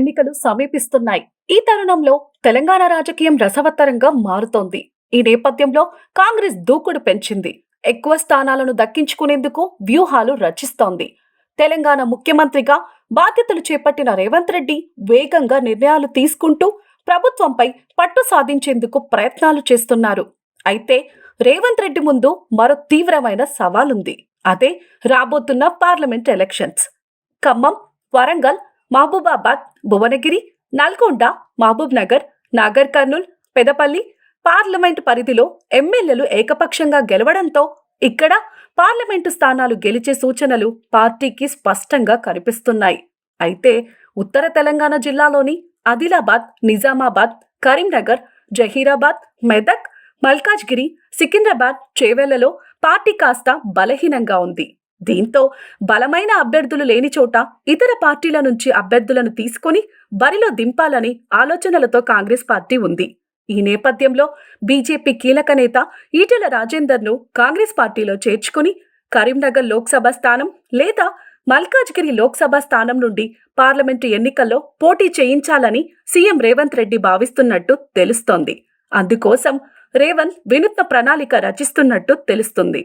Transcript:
ఎన్నికలు సమీపిస్తున్నాయి. ఈ తరుణంలో తెలంగాణ రాజకీయం రసవత్తరంగా మారుతోంది. ఈ నేపథ్యంలో కాంగ్రెస్ దూకుడు పెంచింది. ఎక్కువ స్థానాలను దక్కించుకునేందుకు వ్యూహాలు రచిస్తోంది. తెలంగాణ ముఖ్యమంత్రిగా బాధ్యతలు చేపట్టిన రేవంత్ రెడ్డి వేగంగా నిర్ణయాలు తీసుకుంటూ ప్రభుత్వంపై పట్టు సాధించేందుకు ప్రయత్నాలు చేస్తున్నారు. అయితే రేవంత్ రెడ్డి ముందు మరో తీవ్రమైన సవాలుంది. అదే రాబోతున్న parliament elections. Khammam Warangal Mahabubabad Bhuvanagiri Nalgonda Mahabubnagar Nagarkurnool Peddapalli parliament పరిధిలో ఎమ్మెల్యేలు ఏకపక్షంగా గెలవడంతో ఇక్కడ పార్లమెంటు స్థానాలు గెలిచే సూచనలు పార్టీకి స్పష్టంగా కనిపిస్తున్నాయి. అయితే ఉత్తర తెలంగాణ జిల్లాలోని ఆదిలాబాద్ నిజామాబాద్ కరీంనగర్ జహీరాబాద్ మెదక్ మల్కాజ్గిరి సికింద్రాబాద్ చేవెళ్ళలో పార్టీ కాస్త బలహీనంగా ఉంది. దీంతో బలమైన అభ్యర్థులు లేని చోట ఇతర పార్టీల నుంచి అభ్యర్థులను తీసుకొని బరిలో దింపాలని ఆలోచనలతో కాంగ్రెస్ పార్టీ ఉంది. ఈ నేపథ్యంలో బీజేపీ కీలక నేత ఈటెల రాజేందర్ను కాంగ్రెస్ పార్టీలో చేర్చుకుని కరీంనగర్ లోక్సభ స్థానం లేదా మల్కాజ్గిరి లోక్సభ స్థానం నుండి పార్లమెంటు ఎన్నికల్లో పోటీ చేయించాలని సీఎం రేవంత్ రెడ్డి భావిస్తున్నట్టు తెలుస్తోంది. అందుకోసం రేవంత్ వినూత్న ప్రణాళిక రచిస్తున్నట్టు తెలుస్తుంది.